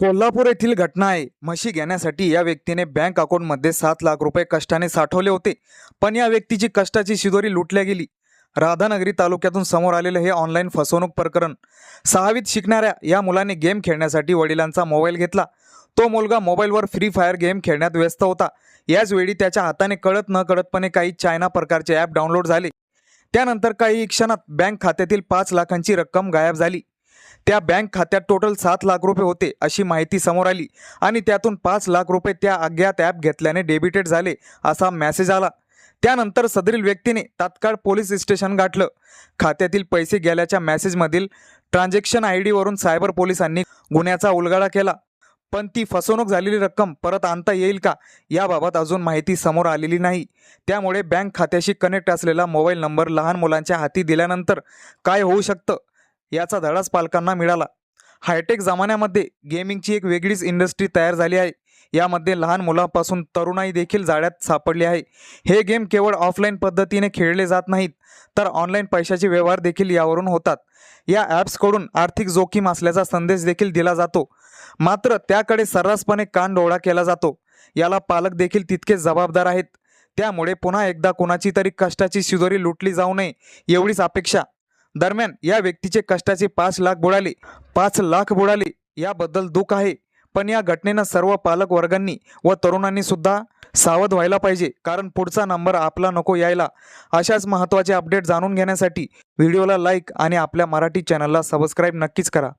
कोल्हापूर येथील घटना आहे. म्हशी घेण्यासाठी या व्यक्तीने बँक अकाउंटमध्ये सात लाख रुपये कष्टाने साठवले होते. पण या व्यक्तीची कष्टाची शिदोरी लुटल्या गेली. राधानगरी तालुक्यातून समोर आलेलं हे ऑनलाईन फसवणूक प्रकरण. सहावीत शिकणाऱ्या या मुलाने गेम खेळण्यासाठी वडिलांचा मोबाईल घेतला. तो मुलगा मोबाईलवर फ्री फायर गेम खेळण्यात व्यस्त होता. याच वेळी त्याच्या हाताने कळत न कळतपणे काही चायना प्रकारचे ॲप डाउनलोड झाले. त्यानंतर काही क्षणात बँक खात्यातील पाच लाखांची रक्कम गायब झाली. त्या बँक खात्यात टोटल सात लाख रुपये होते अशी माहिती समोर आली. आणि त्यातून पाच लाख रुपये त्या अज्ञात ॲप घेतल्याने डेबिटेड झाले असा मेसेज आला. त्यानंतर सदरील व्यक्तीने तात्काळ पोलीस स्टेशन गाठलं. खात्यातील पैसे गेल्याच्या मेसेजमधील ट्रान्झॅक्शन आय डीवरून सायबर पोलिसांनी गुन्ह्याचा उलगडा केला. पण ती फसवणूक झालेली रक्कम परत आणता येईल का? याबाबत अजून माहिती समोर आलेली नाही. त्यामुळे बँक खात्याशी कनेक्ट असलेला मोबाईल नंबर लहान मुलांच्या हाती दिल्यानंतर काय होऊ शकतं? याचा धडाच पालकांना मिळाला. हायटेक जमान्यामध्ये गेमिंगची एक वेगळीच इंडस्ट्री तयार झाली आहे. यामध्ये लहान मुलांपासून तरुणाई देखील जाळ्यात सापडली आहे. हे गेम केवळ ऑफलाईन पद्धतीने खेळले जात नाहीत तर ऑनलाईन पैशाचे व्यवहार देखील यावरून होतात. या ॲप्सकडून आर्थिक जोखीम असल्याचा संदेश देखील दिला जातो. मात्र त्याकडे सर्रासपणे कान डोळा केला जातो. याला पालक देखील तितकेच जबाबदार आहेत. त्यामुळे पुन्हा एकदा कोणाची तरी कष्टाची शिजोरी लुटली जाऊ नये एवढीच अपेक्षा दरम्यान या व्यक्तीचे कष्टाचे पाच लाख बुडाले. पाच लाख बुडाले याबद्दल दुःख आहे. पण या घटनेनं सर्व पालक वर्गांनी व तरुणांनी सुद्धा सावध व्हायला पाहिजे. कारण पुढचा नंबर आपला नको यायला. अशाच महत्त्वाचे अपडेट जाणून घेण्यासाठी व्हिडिओला लाईक आणि आपल्या मराठी चॅनलला सबस्क्राईब नक्कीच करा.